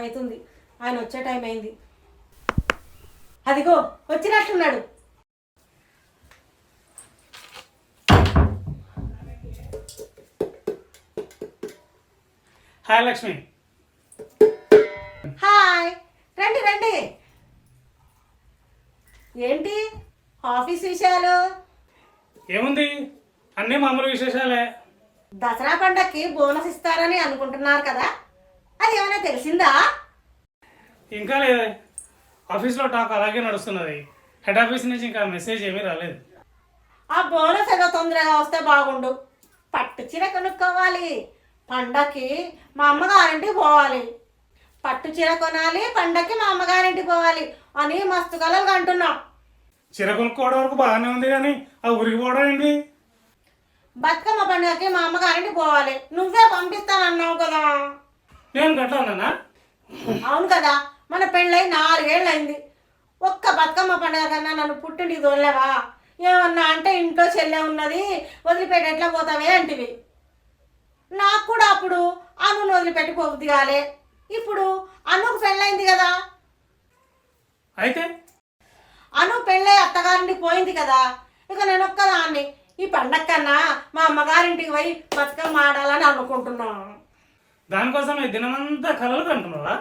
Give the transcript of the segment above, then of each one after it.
అవుతుంది ఆయన వచ్చే టైం అయింది. అదిగో వచ్చినట్లున్నాడు హాయ్ లక్ష్మి హాయ్ రండి రండి. ఏంటి? ఆఫీస్ విషయాలు? ఏముంది? అన్నీ మామూలు విశేషాలే. దసరా పండక్కి బోనస్ ఇస్తారని అనుకుంటున్నారు కదా? అది ఏమైనా తెలిసిందా? ఇంకా లేదే. ఆఫీస్లో టాక్ అలాగే నడుస్తున్నది. హెడ్ ఆఫీస్ నుంచి ఇంకా మెసేజ్ ఏమీ రాలేదు. ఆ బోనస్ ఏదో తొందరగా వస్తే బాగుండు. పట్టు చీర కొనుక్కోవాలి. పండక్కి మా అమ్మగారింటికి పోవాలి. పట్టు చీర కొనాలి పండక్కి మా అమ్మగారింటికి పోవాలి అని మస్తు కలలు అంటున్నాం చీర కొనుక్కోవడం వరకు బాగానే ఉంది కానీ ఆ ఊరికి పోవడం ఏంటి? బతుకమ్మ పండుగకి మా అమ్మగారింటికి పోవాలి. నువ్వే పంపిస్తానన్నావు కదా. నేను గట్లా అవును కదా మన పెళ్ళై నాలుగేళ్ళు అయింది ఒక్క బతుకమ్మ పండుగ కన్నా నన్ను పుట్టింటికి తోలేవా ఏమన్నా అంటే ఇంట్లో చెల్లె ఉన్నది వదిలిపెట్టి ఎట్లా పోతావే అంటివి. నాకు కూడా అప్పుడు అన్నును వదిలిపెట్టి పోబుద్ది కాలే. ఇప్పుడు అన్నుకు పెళ్ళైంది కదా. అయితే? అను పెళ్ళై అత్తగారింటికి పోయింది కదా. ఇక నేను ఒక్కదాన్ని. ఈ పండగ కన్నా మా అమ్మగారింటికి పోయి బతుకమ్మ ఆడాలని అనుకుంటున్నా. దానికోసం ఈ దినమంతా కలలు కంటున్నావా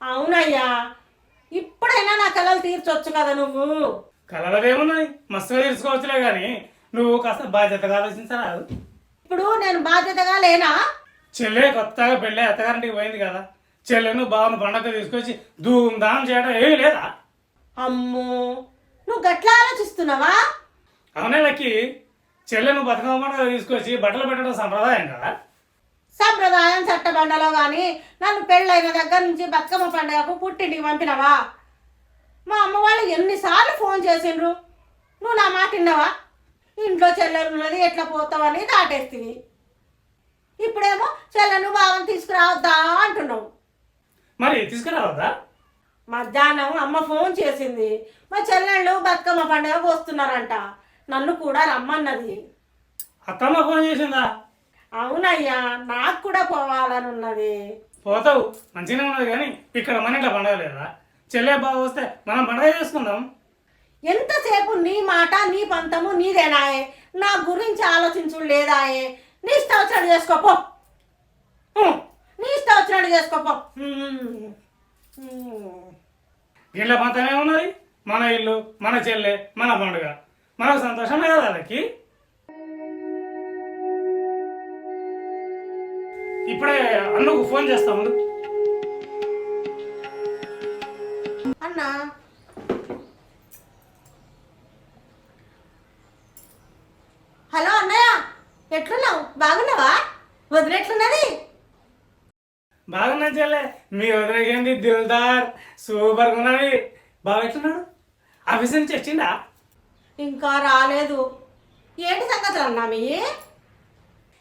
అవునయ్యా. ఇప్పుడైనా నా కలలు తీర్చొచ్చు కదా నువ్వు? కలలదేమున్నది మస్తుగా తీసుకోవచ్చులే కానీ నువ్వు కాస్త బాధ్యతగా ఆలోచించరాదు ఇప్పుడు నేను బాధ్యతగా లేనా? చెల్లె కొత్తగా పెళ్ళి అత్తగారింటికి పోయింది కదా. చెల్లెను బావను పండగ తీసుకొచ్చి ధూమ్ ధామ్ చేయడం ఏమీ లేదా? అమ్మో. నువ్వు గట్లా ఆలోచిస్తున్నావా? అవునే లక్కి. చెల్లెను బతుకమ్మ పండుగ తీసుకొచ్చి బట్టలు పెట్టడం సంప్రదాయం కదా. సంప్రదాయం చట్టబండలో కానీ నన్ను పెళ్ళైన దగ్గర నుంచి బతుకమ్మ పండుగకు పుట్టింటికి పంపినవా? మా అమ్మ వాళ్ళు ఎన్నిసార్లు ఫోన్ చేసిండ్రు? నువ్వు నా మాట విన్నావా? ఇంట్లో చెల్లెలు ఉన్నది ఎట్లా పోతావని దాటేస్తుంది ఇప్పుడేమో చెల్లెను బావని తీసుకురావద్దా అంటున్నావు. మరి తీసుకురావద్దా? మధ్యాహ్నం అమ్మ ఫోన్ చేసింది. మా చెల్లెళ్ళు బతుకమ్మ పండుగకు వస్తున్నారంట. నన్ను కూడా రమ్మన్నది. అత్తమ్మ ఫోన్ చేసిందా? అవునయ్యా నాకు కూడా పోవాలని ఉన్నది పోతావు. మంచిగానే ఉన్నది కానీ ఇక్కడ మన ఇంట్లో పండగ లేదా చెల్లె బావ వస్తే మనం పండగ చేసుకుందాం. ఎంతసేపు నీ మాట నీ పంతము నీదేనాయే నా గురించి ఆలోచించుడు లేదాయే. నీ ఇష్టం వచ్చినట్టు చేసుకోపో నీ ఇష్టం వచ్చినట్టు చేసుకోపో. ఇంట్లో పంతమే ఉన్నది. మన ఇల్లు మన చెల్లె మన పండుగ. మనకు సంతోషమే కదా వాళ్ళకి? ఇప్పుడే అన్నకు ఫోన్ చేస్తా ముందు అన్నా. హలో అన్నయ్య ఎట్లున్నావు? బాగున్నావా? వదిలేట్లున్నది బాగున్నా చెల్లె. మీ వదిలేకండి దిల్దార్. సూపర్గా ఉన్నది. బాగా ఎట్లున్నాడు? ఆఫీస్ నుంచి వచ్చిందా ఇంకా రాలేదు. ఏంటి సంగతులు అన్నా మీ?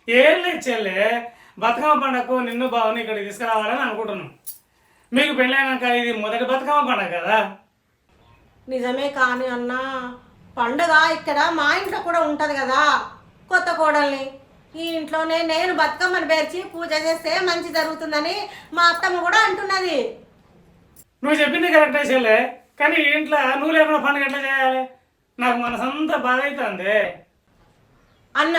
ఏం లేదు చెల్లె. బతుకమ్మ పండగకు నిన్ను బావని ఇక్కడికి తీసుకురావాలని అనుకుంటున్నాం. మీకు పెళ్ళైనాక ఇది మొదటి బతుకమ్మ పండగ కదా? నిజమే కానీ అన్న పండుగ ఇక్కడ మా ఇంట్లో కూడా ఉంటది కదా కొత్త కోడల్ని. ఈ ఇంట్లోనే నేను బతుకమ్మని పేర్చి పూజ చేస్తే మంచి జరుగుతుందని మా అత్తమ్మ కూడా అంటున్నది. నువ్వు చెప్పింది కరెక్టే చెల్లె కానీ ఇంట్లో నువ్వు లేకుండా పండుగ ఎట్లా చేయాలి? నాకు మనసంతా బాధ అవుతుంది అన్న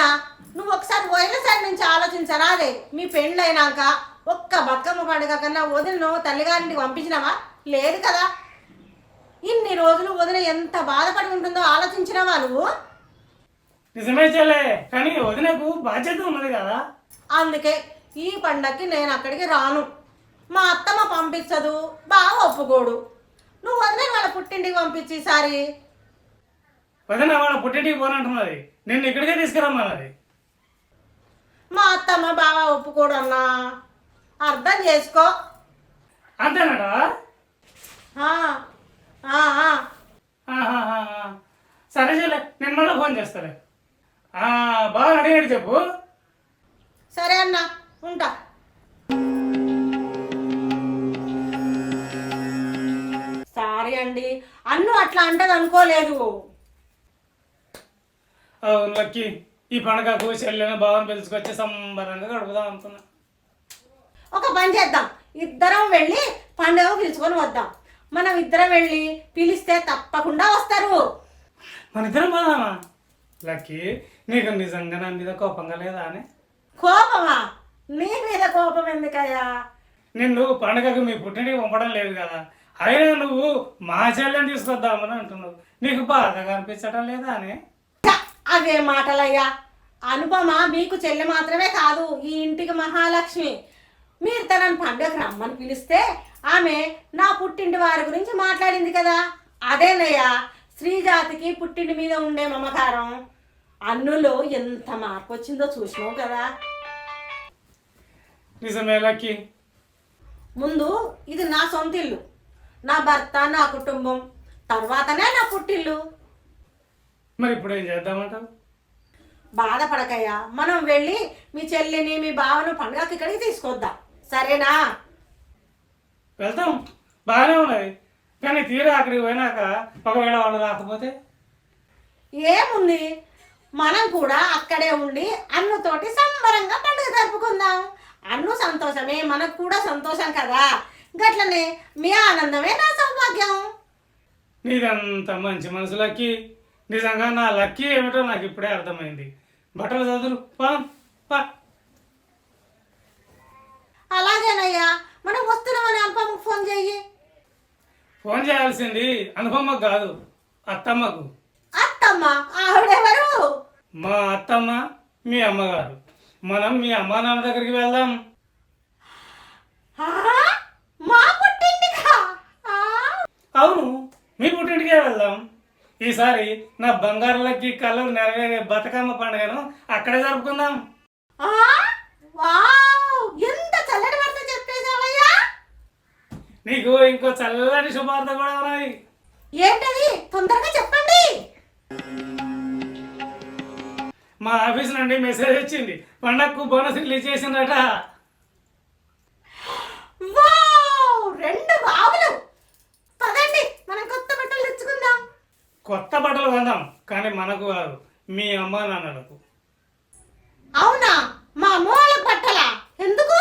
నువ్వు ఒకసారి పోయిన సైడ్ నుంచి ఆలోచించరా అదే మీ పెళ్ళైనాక ఒక్క బతుకమ్మ పండుగ కన్నా వదిలిను తల్లిగారింటికి పంపించినావా? లేదు కదా. ఇన్ని రోజులు వదిన ఎంత బాధపడి ఉంటుందో ఆలోచించినావా నువ్వు? నిజమే చెల్లె కానీ వదినకు బాధ్యత ఉన్నది కదా. అందుకే ఈ పండక్కి నేను అక్కడికి రాను. మా అత్తమ్మ పంపించదు బాగా ఒప్పుకోడు. నువ్వు వదిలే వాళ్ళ పుట్టింటికి పంపించి ఈసారి. వదిన వాళ్ళ పుట్టింటికి పోనంటున్నది. నిన్ను ఇక్కడికే తీసుకురమ్మన్నది. మా అత్తమ్మ బాగా ఒప్పుకోడు అన్నా అర్థం చేసుకో. అంతేనట? ఆ, ఆ, ఆ. ఆహాహాహా. సరే చెల్లె నేను మళ్ళీ ఫోన్ చేస్తాలే. ఆ, బాగా అడిగాడు చెప్పు. సరే అన్న ఉంటా. సారీ అండి అన్ను అట్లా అంటది అనుకోలేదు లక్కి. ఈ పండగకు చెల్లెని బావని పిలుచుకొచ్చి సంబరంగా గడుపుదాం అనుకున్నా. ఒక పని చేద్దాం. ఇద్దరం వెళ్ళి పండుగ పిలుచుకొని వద్దాం. మనం ఇద్దరం వెళ్ళి పిలిస్తే తప్పకుండా వస్తారు. మన ఇద్దరం పోదామా? లక్కీ నీకు నిజంగా నా మీద కోపంగా లేదా అని? కోపమా? నీ మీద కోపం ఎందుకయ్యా? నిన్ను పండగకు మీ పుట్టింటికి పంపడం లేదు కదా. అయినా నువ్వు మా చెల్లెని తీసుకొద్దామని అంటున్నావు. నీకు బాధగా అనిపించడం లేదా అని! అవే మాటలయ్యా. అనుపమ మీకు చెల్లి మాత్రమే కాదు ఈ ఇంటికి మహాలక్ష్మి. మీరు తనని పండుగ రమ్మని పిలిస్తే ఆమె నా పుట్టింటి వారి గురించి మాట్లాడింది కదా. అదేనయ్యా స్త్రీజాతికి పుట్టింటి మీద ఉండే మమకారం. అన్నులో ఎంత మార్పు వచ్చిందో చూసినావు కదా. నిజమే లక్కీ. ముందు ఇది నా సొంత ఇల్లు నా భర్త నా కుటుంబం తర్వాతనే నా పుట్టిల్లు. మరి ఇప్పుడు ఏం చేద్దామంటావు? బాధపడకయ్యా. మనం వెళ్ళి మీ చెల్లిని మీ బావను పండుగకి ఇక్కడికి తీసుకొద్దాం. సరేనా? వెళ్తాం బాగానే ఉన్నది కానీ తీరా అక్కడికి పోయినాక ఒకవేళ వాళ్ళు రాకపోతే? ఏముంది? మనం కూడా అక్కడే ఉండి అన్నుతోటి సంబరంగా పండుగ జరుపుకుందాం. అన్ను సంతోషమే మనకు కూడా సంతోషం కదా. గట్లనే మీ ఆనందమే నా సౌభాగ్యం. నీదంత మంచి మనసు లక్కీ నిజంగా నా లక్కీ ఏమిటో నాకు ఇప్పుడే అర్థమైంది. బట్టలు చదువు పా పా. అలాగేనయ్యా మనం వస్తున్నామని అల్పమ్మకు ఫోన్ చెయ్యి. ఫోన్ చేయాల్సింది అనుపమ్మకు కాదు అత్తమ్మకు. అత్తమ్మ? ఆవిడెవరు? మా అత్తమ్మ మీ అమ్మగారు. మనం మీ అమ్మా నాన్న దగ్గరికి వెళ్దాం ఆ? మా పుట్టింటికా ఆ? అవును మీ పుట్టింటికే వెళ్దాం ఈసారి నా బంగారులకి కళ్ళు నెరవేరే బతుకమ్మ పండుగను అక్కడే జరుపుకుందాం. ఆ? వావ్! ఎంత చల్లటి వార్త చెప్పేశావయ్యా! నీకు ఇంకో చల్లటి శుభార్త కూడా ఉన్నాయి. ఏంటది? తొందరగా చెప్పండి! మా ఆఫీస్ నుండి మెసేజ్ వచ్చింది. పండగకు బోనస్ రిలీజ్ చేసిందట వావ్! రెండు బావులు పదండి మనం కొత్త బట్టలు తెచ్చుకుందాం కొత్త బట్టలు కొందాం. కానీ మనకు కాదు. మీ అమ్మా నాన్నలకు. అవునా? మా అమ్మ వాళ్ళకి బట్టలా? ఎందుకు?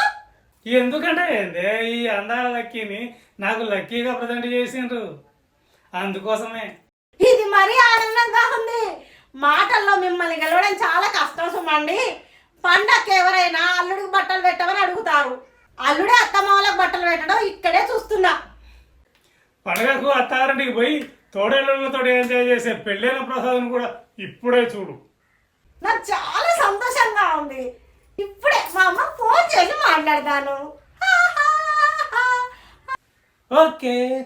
ఎందుకంటే ఏందే? ఈ అందాల లక్కీని నాకు లక్కీగా ప్రజెంట్ చేసిండ్రు. అందుకోసమే. ఇది మరీ ఆనందంగా ఉంది. మాటల్లో మిమ్మల్ని గెలవడం చాలా కష్టం సుమండి పండక్కి ఎవరైనా అల్లుడికి బట్టలు పెట్టమని అడుగుతారు. అల్లుడే అత్తమ్మ వాళ్ళకి బట్టలు పెట్టడం ఇక్కడే చూస్తున్నా. పండగకు అత్తారింటికి పోయి తోడేళ్ళతో ఎంజాయ్ చేసే పెళ్ళైన ప్రసాదం కూడా ఇప్పుడే చూడు. నాకు చాలా సంతోషంగా ఉంది. ఇప్పుడే మా అమ్మ ఫోన్ చేసి మాట్లాడతాను. ఓకే.